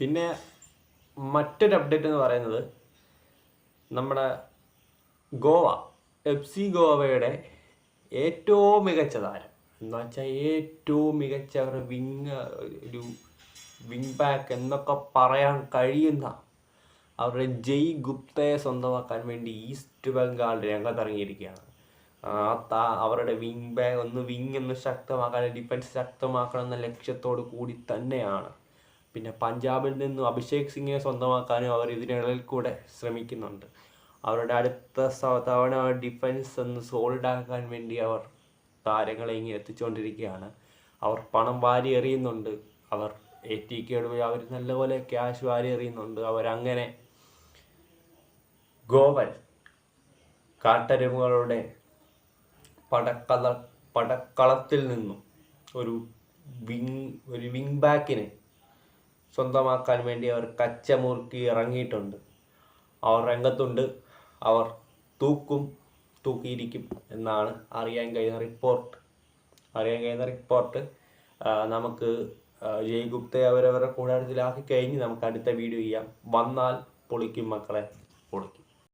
പിന്നെ മറ്റൊരു അപ്ഡേറ്റ് എന്ന് പറയുന്നത് നമ്മുടെ ഗോവ എഫ് സി ഗോവയുടെ ഏറ്റവും മികച്ച താരം. എന്ന് വെച്ചാൽ ഏറ്റവും മികച്ച ഒരു വിങ് ഒരു വിങ് ബാക്ക് എന്നൊക്കെ പറയാൻ കഴിയുന്ന അവരുടെ ജയ് ഗുപ്തയെ സ്വന്തമാക്കാൻ വേണ്ടി ഈസ്റ്റ് ബംഗാൾ രംഗത്തിറങ്ങിയിരിക്കുകയാണ്. ആ താ അവരുടെ വിങ് ബാക്ക് ഒന്ന് വിങ് ഒന്ന് ശക്തമാക്കാൻ ഡിഫൻസ് ശക്തമാക്കണം എന്ന ലക്ഷ്യത്തോടു കൂടി തന്നെയാണ് പിന്നെ പഞ്ചാബിൽ നിന്നും അഭിഷേക് സിംഗിനെ സ്വന്തമാക്കാനും അവർ ഇതിനിടയിൽ കൂടെ ശ്രമിക്കുന്നുണ്ട്. അവരുടെ അടുത്ത തവണ ഡിഫൻസ് ഒന്ന് സോൾഡ് ആക്കാൻ വേണ്ടി അവർ താരങ്ങളെ ഇങ്ങനെ എത്തിച്ചുകൊണ്ടിരിക്കുകയാണ് അവർ പണം വാരി എറിയുന്നുണ്ട്. അവർ എ ടി കെയുടെ അവർ നല്ലപോലെ ക്യാഷ് വാരി എറിയുന്നുണ്ട്. അവരങ്ങനെ ഗോവൻ കാട്ടരുമകളുടെ പടക്കള പടക്കളത്തിൽ നിന്നും ഒരു വിങ് ഒരു വിങ് ബാക്കിനെ സ്വന്തമാക്കാൻ വേണ്ടി അവർ കച്ചമുറുക്കി ഇറങ്ങിയിട്ടുണ്ട്. അവർ രംഗത്തുണ്ട്. അവർ തൂക്കും തൂക്കിയിരിക്കും എന്നാണ് അറിയാൻ കഴിയുന്ന റിപ്പോർട്ട് അറിയാൻ കഴിയുന്ന റിപ്പോർട്ട് നമുക്ക് ആ, ജയ് ഗുപ്തയെ അവരവരുടെ കൂടാരത്തിലാക്കി കഴിഞ്ഞ് നമുക്ക് അടുത്ത വീഡിയോ ചെയ്യാം. വന്നാൽ പൊളിക്കും മക്കളെ പൊളിക്കും.